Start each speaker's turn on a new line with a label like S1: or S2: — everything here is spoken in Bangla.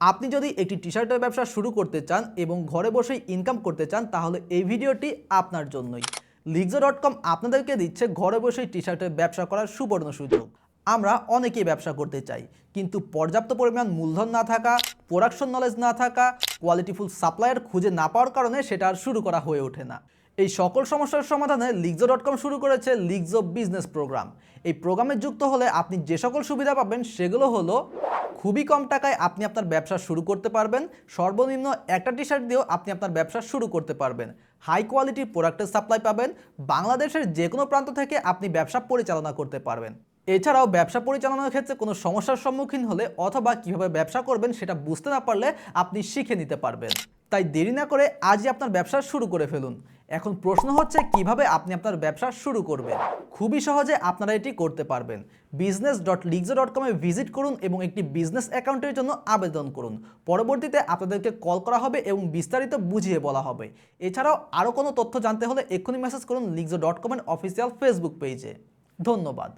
S1: আপনি যদি একটি টি শার্টের ব্যবসা শুরু করতে চান এবং ঘরে বসেই ইনকাম করতে চান, তাহলে এই ভিডিওটি আপনার জন্যই। লিগজো ডট কম আপনাদেরকে দিচ্ছে ঘরে বসেই টি শার্টের ব্যবসা করার সুবর্ণ সুযোগ। আমরা অনেকেই ব্যবসা করতে চাই, কিন্তু পর্যাপ্ত পরিমাণ মূলধন না থাকা প্রোডাকশন নলেজ না থাকা কোয়ালিটিফুল সাপ্লায়ার খুঁজে না পাওয়ার কারণে সেটা আর শুরু করা হয়ে ওঠে না। এই সকল সমস্যার সমাধানে লিগজো ডট কম শুরু করেছে লিগজো বিজনেস প্রোগ্রাম এই প্রোগ্রামে যুক্ত হলে আপনি যে সকল সুবিধা পাবেন সেগুলো হলো খুবই কম টাকায় আপনি আপনার ব্যবসা শুরু করতে পারবেন, সর্বনিম্ন একটা টি শার্ট দিয়েও আপনি আপনার ব্যবসা শুরু করতে পারবেন। হাই কোয়ালিটির প্রোডাক্টের সাপ্লাই পাবেন, বাংলাদেশের যে কোনো প্রান্ত থেকে আপনি ব্যবসা পরিচালনা করতে পারবেন। এছাড়াও ব্যবসা পরিচালনার ক্ষেত্রে কোনো সমস্যার সম্মুখীন হলে অথবা কীভাবে ব্যবসা করবেন সেটা বুঝতে না পারলে আপনি শিখে নিতে পারবেন। তাই দেরি না করে আজই আপনার ব্যবসা শুরু করে ফেলুন। এখন প্রশ্ন হচ্ছে, কীভাবে আপনি আপনার ব্যবসা শুরু করবেন? খুবই সহজে আপনারা এটি করতে পারবেন। বিজনেস ডট লিগজো ডট কমে ভিজিট করুন এবং একটি বিজনেস অ্যাকাউন্টের জন্য আবেদন করুন। পরবর্তীতে আপনাদেরকে কল করা হবে এবং বিস্তারিত বুঝিয়ে বলা হবে। এছাড়াও আরও কোনো তথ্য জানতে হলে এক্ষুনি মেসেজ করুন লিগজো ডট কমের অফিসিয়াল ফেসবুক পেজে ধন্যবাদ।